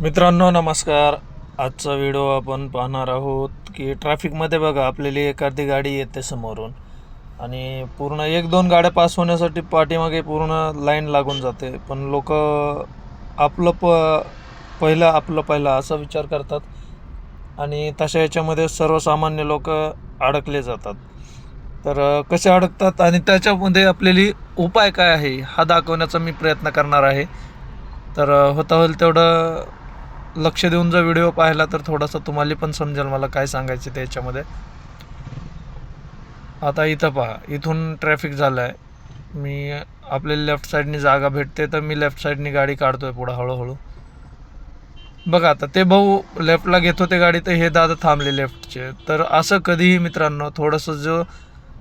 मित्रांनो नमस्कार. आजचा व्हिडिओ आपण पाहणार आहोत की ट्रॅफिकमध्ये बघा आपल्याला एखादी गाडी येते समोरून आणि पूर्ण एक दोन गाड्या पास होण्यासाठी पाठीमागे पूर्ण लाईन लागून जाते. पण लोक आपलं प पहिलं आपलं पहिलं असा विचार करतात आणि तशा याच्यामध्ये सर्वसामान्य लोक अडकले जातात. तर कसे अडकतात आणि त्याच्यामध्ये आपल्याला उपाय काय आहे हा दाखवण्याचा मी प्रयत्न करणार आहे. तर होता होईल तेवढं लक्ष देऊन जर व्हिडिओ पाहिला तर थोडंसं तुम्हाला पण समजेल मला काय सांगायचं त्याच्यामध्ये आता इथं पहा इथून ट्रॅफिक झालं आहे मी आपल्या लेफ्ट साईडनी जागा भेटते तर मी लेफ्ट साईडनी गाडी काढतोय पुढं हळूहळू. बघा आता ते भाऊ लेफ्टला घेत होते गाडी तर हे दादा थांबले लेफ्टचे तर असं कधीही मित्रांनो थोडंसं जो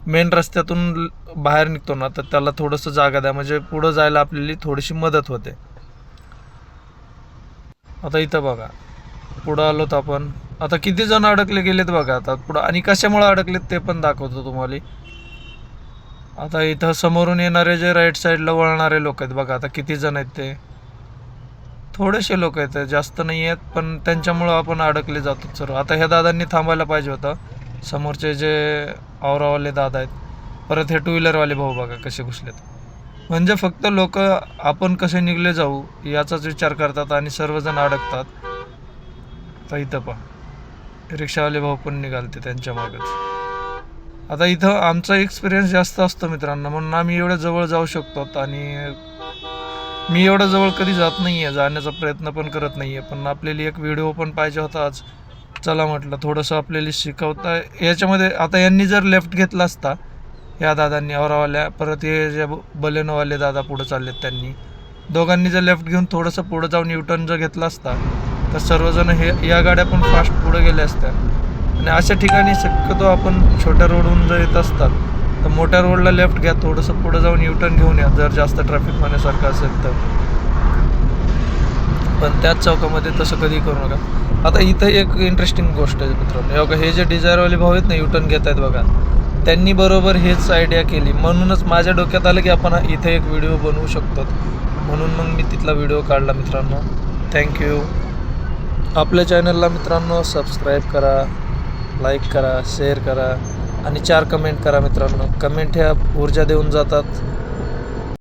मेन रस्त्यातून बाहेर निघतो ना तर त्याला थोडंसं जागा द्या. म्हणजे पुढं जायला आपल्याला थोडीशी मदत होते. आता इथं बघा. पुढं आलोत आपण आता किती जण अडकले गेलेत बघा आता. पुढं आणि कशामुळे अडकलेत ते पण दाखवतो तुम्हाला. आता इथं समोरून येणारे जे राईट साईडला वळणारे लोक आहेत बघा आता किती जण आहेत ते. थोडेसे लोक आहेत जास्त नाही आहेत पण त्यांच्यामुळं आपण अडकले जातो सर्व आता ह्या दादांनी थांबायला पाहिजे होतं. समोरचे जे आवरावाले दादा आहेत परत हे टू व्हीलरवाले भाऊ बघा कसे घुसलेत. म्हणजे फक्त लोक आपण कसे निघले जाऊ याचाच विचार करतात आणि सर्वजण अडकतात. तर इथं पहा. रिक्षावाले भाऊ पण निघालते त्यांच्या मागच आता इथं आमचा एक्सपिरियन्स जास्त असतो मित्रांनो. म्हणून आम्ही एवढ्या जवळ जाऊ शकतो आणि मी एवढं जवळ कधी जात नाही आहे जाण्याचा प्रयत्न पण करत नाही आहे पण आपल्याला एक व्हिडिओ पण पाहिजे होता आज. चला म्हटलं थोडंसं आपल्याला शिकवता याच्यामध्ये आता यांनी जर लेफ्ट घेतला असता या दादांनी औरावाल्या परत हे जे बलेनोवाले दादा पुढं चाललेत त्यांनी. दोघांनी जर लेफ्ट घेऊन थोडंसं पुढं जाऊन युटर्न जर घेतला असता तर सर्वजण हे या गाड्या पण फास्ट पुढे गेल्या असत्या. आणि अशा ठिकाणी शक्यतो आपण छोट्या रोडहून जर येत असतात तर मोठ्या रोडला लेफ्ट घ्या थोडंसं पुढं जाऊन युटर्न घेऊन या जर जास्त ट्रॅफिक होण्यासारखं असेल तर. पण त्याच चौकामध्ये तसं कधी करू नका. आता इथं एक इंटरेस्टिंग गोष्ट आहे मित्रांनो. हे हे जे डिझायरवाले भाऊ आहेत ना युटर्न घेत आहेत बघा. त्यांनी बरोबर हेच आयडिया केली. म्हणूनच माझ्या डोक्यात आलं की आपण इथे एक व्हिडिओ बनवू शकतो. म्हणून मग मी तिथला व्हिडिओ काढला मित्रांनो. थँक्यू आपल्या चॅनलला मित्रांनो सबस्क्राईब करा लाईक करा शेअर करा आणि चार कमेंट करा मित्रांनो. कमेंट ह्या ऊर्जा देऊन जातात.